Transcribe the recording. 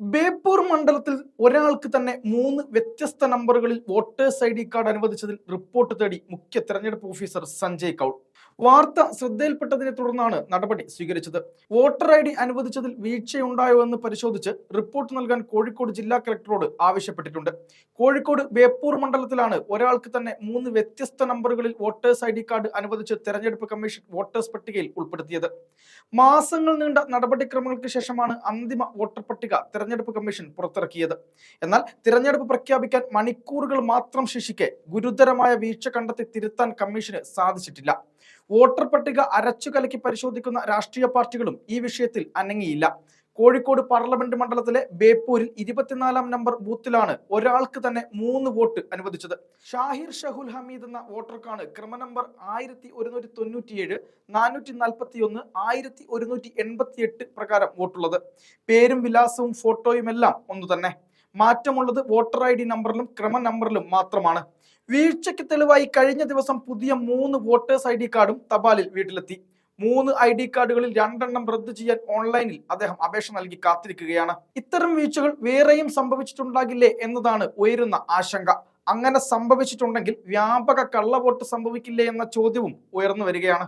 ബേപ്പൂർ മണ്ഡലത്തിൽ ഒരാൾക്ക് തന്നെ മൂന്ന് വ്യത്യസ്ത നമ്പറുകളിൽ വോട്ടേഴ്സ് ഐ ഡി കാർഡ് അനുവദിച്ചതിൽ റിപ്പോർട്ട് തേടി മുഖ്യ തെരഞ്ഞെടുപ്പ് ഓഫീസർ സഞ്ജയ് കൗൾ. വാർത്ത ശ്രദ്ധയിൽപ്പെട്ടതിനെ തുടർന്നാണ് നടപടി സ്വീകരിച്ചത്. വോട്ടർ ഐ ഡി അനുവദിച്ചതിൽ വീഴ്ചയുണ്ടായോ എന്ന് പരിശോധിച്ച് റിപ്പോർട്ട് നൽകാൻ കോഴിക്കോട് ജില്ലാ കളക്ടറോട് ആവശ്യപ്പെട്ടിട്ടുണ്ട്. കോഴിക്കോട് വേപ്പൂർ മണ്ഡലത്തിലാണ് ഒരാൾക്ക് തന്നെ മൂന്ന് വ്യത്യസ്ത നമ്പറുകളിൽ വോട്ടേഴ്സ് ഐ ഡി കാർഡ് അനുവദിച്ച് തെരഞ്ഞെടുപ്പ് കമ്മീഷൻ വോട്ടേഴ്സ് പട്ടികയിൽ ഉൾപ്പെടുത്തിയത്. മാസങ്ങൾ നീണ്ട നടപടിക്രമങ്ങൾക്ക് ശേഷമാണ് അന്തിമ വോട്ടർ പട്ടിക തെരഞ്ഞെടുപ്പ് കമ്മീഷൻ പുറത്തിറക്കിയത്. എന്നാൽ തിരഞ്ഞെടുപ്പ് പ്രഖ്യാപിക്കാൻ മണിക്കൂറുകൾ മാത്രം ശേഷിക്കെ ഗുരുതരമായ വീഴ്ച കണ്ടെത്തി തിരുത്താൻ കമ്മീഷന് സാധിച്ചിട്ടില്ല. വോട്ടർ പട്ടിക അരച്ചു കലക്കി പരിശോധിക്കുന്ന രാഷ്ട്രീയ പാർട്ടികളും ഈ വിഷയത്തിൽ അനങ്ങിയില്ല. കോഴിക്കോട് പാർലമെന്റ് മണ്ഡലത്തിലെ ബേപ്പൂരിൽ ഇരുപത്തിനാലാം നമ്പർ ബൂത്തിലാണ് ഒരാൾക്ക് തന്നെ മൂന്ന് വോട്ട് അനുവദിച്ചത്. ഷാഹിർ ഷഹുൽ ഹമീദ് എന്ന വോട്ടർക്കാണ് ക്രമ നമ്പർ ആയിരത്തി ഒരുന്നൂറ്റി തൊണ്ണൂറ്റിയേഴ് നാനൂറ്റി നാൽപ്പത്തി ഒന്ന് ആയിരത്തി ഒരുന്നൂറ്റി എൺപത്തി എട്ട് പ്രകാരം വോട്ടുള്ളത്. പേരും വിലാസവും ഫോട്ടോയും എല്ലാം ഒന്നു തന്നെ മാറ്റമുള്ളത് വോട്ടർ ഐ ഡി നമ്പറിലും ക്രമ നമ്പറിലും മാത്രമാണ്. വീഴ്ചയ്ക്ക് തെളിവായി കഴിഞ്ഞ ദിവസം പുതിയ മൂന്ന് വോട്ടേഴ്സ് ഐ ഡി കാർഡും തപാലിൽ വീട്ടിലെത്തി. മൂന്ന് ഐ ഡി കാർഡുകളിൽ രണ്ടെണ്ണം റദ്ദു ചെയ്യാൻ ഓൺലൈനിൽ അദ്ദേഹം അപേക്ഷ നൽകി കാത്തിരിക്കുകയാണ്. ഇത്തരം വീഴ്ചകൾ വേറെയും സംഭവിച്ചിട്ടുണ്ടാകില്ലേ എന്നതാണ് ഉയരുന്ന ആശങ്ക. അങ്ങനെ സംഭവിച്ചിട്ടുണ്ടെങ്കിൽ വ്യാപക കള്ളവോട്ട് സംഭവിക്കില്ലേ എന്ന ചോദ്യവും ഉയർന്നു വരികയാണ്.